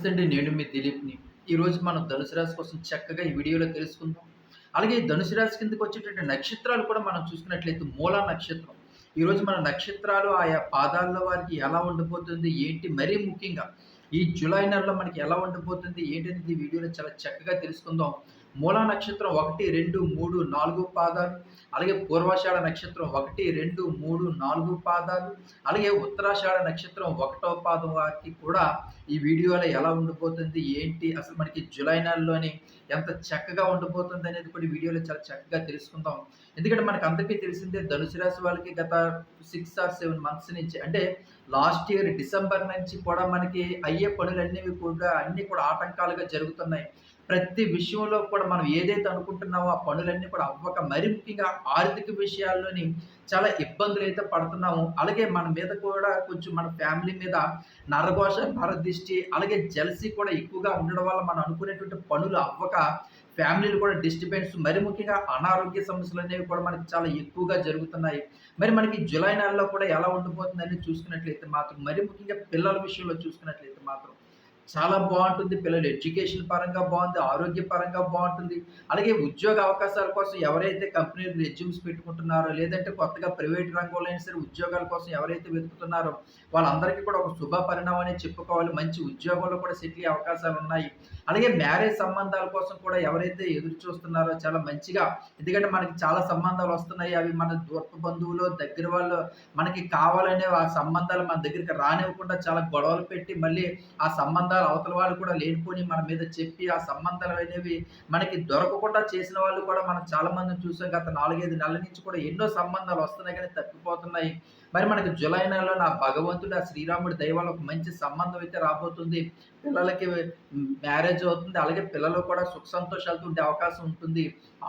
నమస్తే అండి. నేను మీ దిలీప్ని. ఈరోజు మనం ధనుసు రాశి కోసం చక్కగా ఈ వీడియోలో తెలుసుకుందాం. అలాగే ఈ ధనుసు రాశి కిందకి వచ్చేటువంటి నక్షత్రాలు కూడా మనం చూసుకున్నట్లయితే మూల నక్షత్రం. ఈరోజు మన నక్షత్రాలు ఆయా పాదాల్లో వారికి ఎలా ఉండిపోతుంది ఏంటి మరీ ముఖ్యంగా ఈ జూలై నెలలో మనకి ఎలా ఉండిపోతుంది ఏంటి అనేది వీడియోలో చాలా చక్కగా తెలుసుకుందాం. మూలా నక్షత్రం ఒకటి రెండు మూడు నాలుగు పాదాలు. అలాగే పూర్వాషాఢ నక్షత్రం ఒకటి రెండు మూడు నాలుగు పాదాలు. అలాగే ఉత్తరాషాఢ నక్షత్రం ఒకటో పాదం వారికి కూడా ఈ వీడియోలో ఎలా ఉండిపోతుంది ఏంటి అసలు మనకి జూలై నెలలోని ఎంత చక్కగా ఉండిపోతుంది అనేది కూడా ఈ వీడియోలో చాలా చక్కగా తెలుసుకుందాం. ఎందుకంటే మనకు అందరికీ తెలిసిందే ధనుసు రాశి వాళ్ళకి గత సిక్స్ ఆర్ సెవెన్ మంత్స్ నుంచి అంటే లాస్ట్ ఇయర్ డిసెంబర్ నుంచి కూడా మనకి అయ్యే పనులన్నీ కూడా అన్నీ కూడా ఆటంకాలుగా జరుగుతున్నాయి. ప్రతి విషయంలో కూడా మనం ఏదైతే అనుకుంటున్నామో ఆ పనులన్నీ కూడా అవ్వక మరి ముఖ్యంగా ఆర్థిక విషయాల్లోని చాలా ఇబ్బందులు అయితే పడుతున్నాము. అలాగే మన మీద కూడా కొంచెం మన ఫ్యామిలీ మీద నరఘోష నరదిష్టి అలాగే జలసి కూడా ఎక్కువగా ఉండడం వల్ల మనం అనుకునేటువంటి పనులు అవ్వక ఫ్యామిలీలు కూడా డిస్టర్బెన్స్ మరి ముఖ్యంగా అనారోగ్య సమస్యలు అనేవి కూడా మనకి చాలా ఎక్కువగా జరుగుతున్నాయి. మరి మనకి జూలై నెలలో కూడా ఎలా ఉండిపోతుందని చూసుకున్నట్లయితే మాత్రం మరి ముఖ్యంగా పిల్లల విషయంలో చూసుకున్నట్లయితే మాత్రం చాలా బాగుంటుంది. పిల్లలు ఎడ్యుకేషన్ పరంగా బాగుంది ఆరోగ్య పరంగా బాగుంటుంది. అలాగే ఉద్యోగ అవకాశాల కోసం ఎవరైతే కంపెనీలు రెజ్యూమ్స్ పెట్టుకుంటున్నారో లేదంటే కొత్తగా ప్రైవేట్ రంగంలో అయినా సరే ఉద్యోగాల కోసం ఎవరైతే వెతుకుతున్నారో వాళ్ళందరికీ కూడా ఒక శుభ పరిణామం అనేది చెప్పుకోవాలి. మంచి ఉద్యోగంలో కూడా సెటిల్ అయ్యే అవకాశాలు ఉన్నాయి. అలాగే మ్యారేజ్ సంబంధాల కోసం కూడా ఎవరైతే ఎదురు చూస్తున్నారో చాలా మంచిగా ఎందుకంటే మనకి చాలా సంబంధాలు వస్తున్నాయి. అవి మన దూరపు బంధువులు దగ్గర వాళ్ళు మనకి కావాలనే ఆ సంబంధాలు మన దగ్గరికి రానివ్వకుండా చాలా గొడవలు పెట్టి మళ్ళీ ఆ సంబంధాలు అవతల వాళ్ళు కూడా లేనిపోని మన మీద చెప్పి ఆ సంబంధాలు అనేవి మనకి దొరకకుండా చేసిన వాళ్ళు కూడా మనం చాలా మందిని చూసాం. గత నాలుగైదు నెలల నుంచి కూడా ఎన్నో సంబంధాలు వస్తున్నాయి కానీ తప్పిపోతున్నాయి. మరి మనకి జులై నెలలో నా భగవంతుడు ఆ శ్రీరాముడి దైవాల ఒక మంచి సంబంధం అయితే రాబోతుంది. పిల్లలకి మ్యారేజ్ అవుతుంది. అలాగే పిల్లలు కూడా సుఖ సంతోషాలతో ఉండే అవకాశం ఉంటుంది.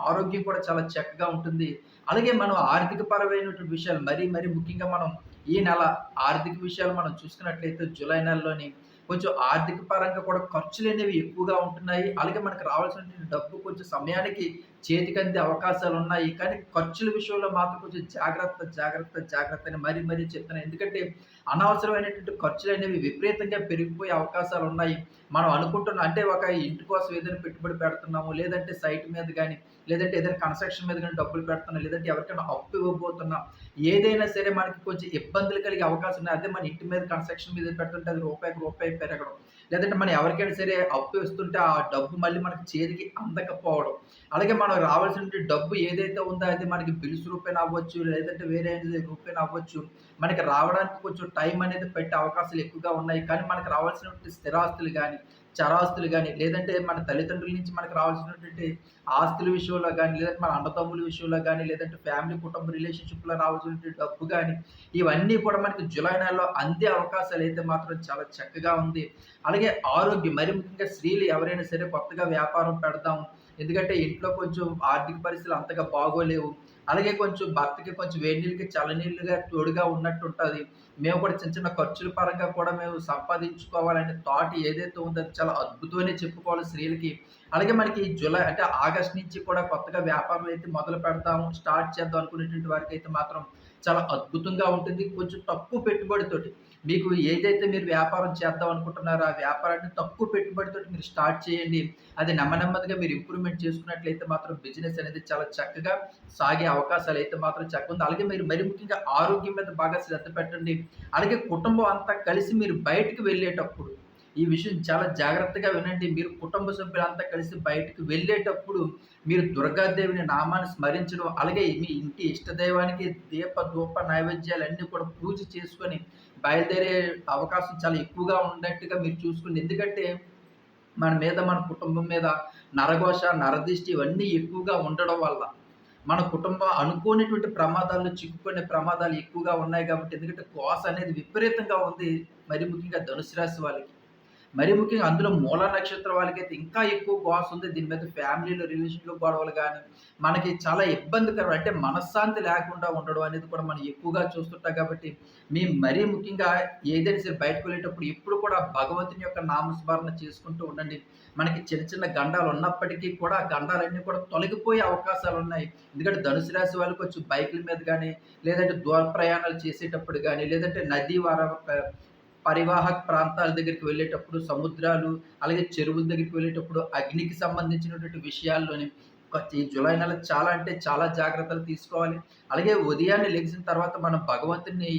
ఆరోగ్యం కూడా చాలా చక్కగా ఉంటుంది. అలాగే మనం ఆర్థిక పరమైనటువంటి విషయాలు మరీ మరీ ముఖ్యంగా మనం ఈ నెల ఆర్థిక విషయాలు మనం చూసుకున్నట్లయితే జూలై నెలలోని కొంచెం ఆర్థిక పరంగా కూడా ఖర్చులు అనేవి ఎక్కువగా ఉంటున్నాయి. అలాగే మనకు రావాల్సిన డబ్బు కొంచెం సమయానికి చేతికి అందే అవకాశాలు ఉన్నాయి. కానీ ఖర్చుల విషయంలో మాత్రం కొంచెం జాగ్రత్త జాగ్రత్త జాగ్రత్త అని మరీ మరీ చెప్తున్నాను. ఎందుకంటే అనవసరమైనటువంటి ఖర్చులు అనేవి విపరీతంగా పెరిగిపోయే అవకాశాలు ఉన్నాయి మనం అనుకుంటున్న అంటే ఒక ఇంటి కోసం ఏదైనా పెట్టుబడి పెడుతున్నాము లేదంటే సైట్ మీద కానీ లేదంటే ఏదైనా కన్స్ట్రక్షన్ మీద కానీ డబ్బులు పెడుతున్నాం లేదంటే ఎవరికైనా అప్పు ఇవ్వబోతున్నాం ఏదైనా సరే మనకి కొంచెం ఇబ్బందులు కలిగే అవకాశం ఉన్నాయి. అదే మన ఇంటి మీద కన్స్ట్రక్షన్ మీద పెడుతుంటే అది రూపాయికి రూపాయి పెరగడం. లేదంటే మనం ఎవరికైనా సరే అప్పు ఇస్తుంటే ఆ డబ్బు మళ్ళీ మనకి చేతికి అందకపోవడం. అలాగే మనం రావాల్సిన డబ్బు ఏదైతే ఉందో అది మనకి బిల్స్ రూపాయన అవ్వచ్చు లేదంటే వేరే రూపాయన అవ్వచ్చు. మనకి రావడానికి కొంచెం టైం అనేది పెట్టే అవకాశాలు ఎక్కువగా ఉన్నాయి. కానీ మనకు రావాల్సినటువంటి స్థిరాస్తులు కానీ చరాస్తులు కానీ లేదంటే మన తల్లిదండ్రుల నుంచి మనకు రావాల్సినటువంటి ఆస్తుల విషయంలో కానీ లేదంటే మన అన్నతమ్ముల విషయంలో కానీ లేదంటే ఫ్యామిలీ కుటుంబ రిలేషన్షిప్లో రావాల్సినటువంటి డబ్బు కానీ ఇవన్నీ కూడా మనకి జులై నెలలో అందే అవకాశాలు అయితే మాత్రం చాలా చక్కగా ఉంది. అలాగే ఆరోగ్యం మరి ముఖ్యంగా స్త్రీలు ఎవరైనా సరే కొత్తగా వ్యాపారం పెడదాం. ఎందుకంటే ఇంట్లో కొంచెం ఆర్థిక పరిస్థితులు అంతగా బాగోలేవు. అలాగే కొంచెం భర్తకి కొంచెం వేడి నీళ్ళకి చల్లనీళ్ళుగా తోడుగా ఉన్నట్టు ఉంటుంది మేము కూడా చిన్న చిన్న ఖర్చుల పరంగా కూడా మేము సంపాదించుకోవాలనే థాట్ ఏదైతే ఉందో అది చాలా అద్భుతమనే చెప్పుకోవాలి స్త్రీలకి. అలాగే మనకి జూలై అంటే ఆగస్ట్ నుంచి కూడా కొత్తగా వ్యాపారం అయితే మొదలు పెడతాము. స్టార్ట్ చేద్దాం అనుకునేటువంటి వారికి అయితే మాత్రం చాలా అద్భుతంగా ఉంటుంది. కొంచెం తక్కువ పెట్టుబడితోటి. మీకు ఏదైతే మీరు వ్యాపారం చేద్దాం అనుకుంటున్నారో ఆ వ్యాపారాన్ని తక్కువ పెట్టుబడితో మీరు స్టార్ట్ చేయండి. అది నెమ్మదిగా మీరు ఇంప్రూవ్మెంట్ చేసుకున్నట్లయితే మాత్రం బిజినెస్ అనేది చాలా చక్కగా సాగే అవకాశాలు అయితే మాత్రం చక్కగా ఉంది. అలాగే మీరు మరి ముఖ్యంగా ఆరోగ్యం మీద బాగా శ్రద్ధ పెట్టండి. అలాగే కుటుంబం అంతా కలిసి మీరు బయటకు వెళ్ళేటప్పుడు ఈ విషయం చాలా జాగ్రత్తగా వినండి. మీరు కుటుంబ సభ్యులంతా కలిసి బయటకు వెళ్ళేటప్పుడు మీరు దుర్గాదేవిని నామాన్ని స్మరించడం అలాగే మీ ఇంటి ఇష్టదైవానికి దీప ధూప నైవేద్యాలన్నీ కూడా పూజ చేసుకొని బయలుదేరే అవకాశం చాలా ఎక్కువగా ఉన్నట్టుగా మీరు చూసుకోండి. ఎందుకంటే మన మీద మన కుటుంబం మీద నరఘోష నరదిష్టి ఇవన్నీ ఎక్కువగా ఉండడం వల్ల మన కుటుంబం అనుకోనిటువంటి ప్రమాదాల్లో చిక్కుకునే ప్రమాదాలు ఎక్కువగా ఉన్నాయి కాబట్టి ఎందుకంటే కోస అనేది విపరీతంగా ఉంది. మరి ముఖ్యంగా ధనుసు రాశి వాళ్ళకి. మరి ముఖ్యంగా అందులో మూల నక్షత్రం వాళ్ళకైతే ఇంకా ఎక్కువ గాస్ ఉంది. దీని మీద ఫ్యామిలీలో రిలేషన్లో గొడవలు కానీ మనకి చాలా ఇబ్బందికరం. అంటే మనశ్శాంతి లేకుండా ఉండడం అనేది కూడా మనం ఎక్కువగా చూస్తుంటాం కాబట్టి మేము మరీ ముఖ్యంగా ఏదైనా సరే బయటకు వెళ్ళేటప్పుడు ఎప్పుడు కూడా భగవంతుని యొక్క నామస్మరణ చేసుకుంటూ ఉండండి. మనకి చిన్న చిన్న గండాలు ఉన్నప్పటికీ కూడా ఆ గండాలన్నీ కూడా తొలగిపోయే అవకాశాలు ఉన్నాయి. ఎందుకంటే ధనుసు రాశి వాళ్ళకి వచ్చి బైకుల మీద కానీ లేదంటే దూర ప్రయాణాలు చేసేటప్పుడు కానీ లేదంటే నదీ వార పరివాహక ప్రాంతాల దగ్గరికి వెళ్ళేటప్పుడు సముద్రాలు, అలాగే చెరువుల దగ్గరికి వెళ్ళేటప్పుడు అగ్నికి సంబంధించినటువంటి విషయాల్లోని ఈ జులై నెల చాలా అంటే చాలా జాగ్రత్తలు తీసుకోవాలి. అలాగే ఉదయాన్నే లెగిసిన తర్వాత మనం భగవంతుని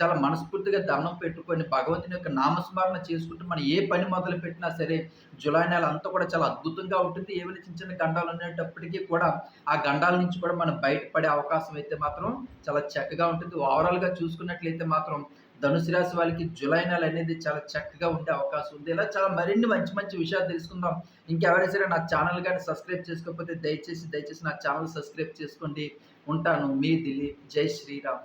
చాలా మనస్ఫూర్తిగా దండం పెట్టుకొని భగవంతుని యొక్క నామస్మరణ చేసుకుంటూ మనం ఏ పని మొదలు పెట్టినా సరే జులై నెల అంతా కూడా చాలా అద్భుతంగా ఉంటుంది. ఏమైనా చిన్న చిన్న గండాలు ఉండేటప్పటికీ కూడా ఆ గండాల నుంచి కూడా మనం బయటపడే అవకాశం అయితే మాత్రం చాలా చక్కగా ఉంటుంది. ఓవరాల్‌గా చూసుకున్నట్లయితే మాత్రం ధనుసు రాశి వాళ్ళకి జులై నెల అనేది చాలా చక్కగా ఉండే అవకాశం ఉంది. ఇలా చాలా మరిన్ని మంచి మంచి విషయాలు తెలుసుకుందాం. ఇంకెవరైనా సరే నా ఛానల్ కానీ సబ్స్క్రైబ్ చేసుకోకపోతే దయచేసి, దయచేసి నా ఛానల్ సబ్స్క్రైబ్ చేసుకోండి. ఉంటాను. మీ దిలీప్. జై శ్రీరామ్.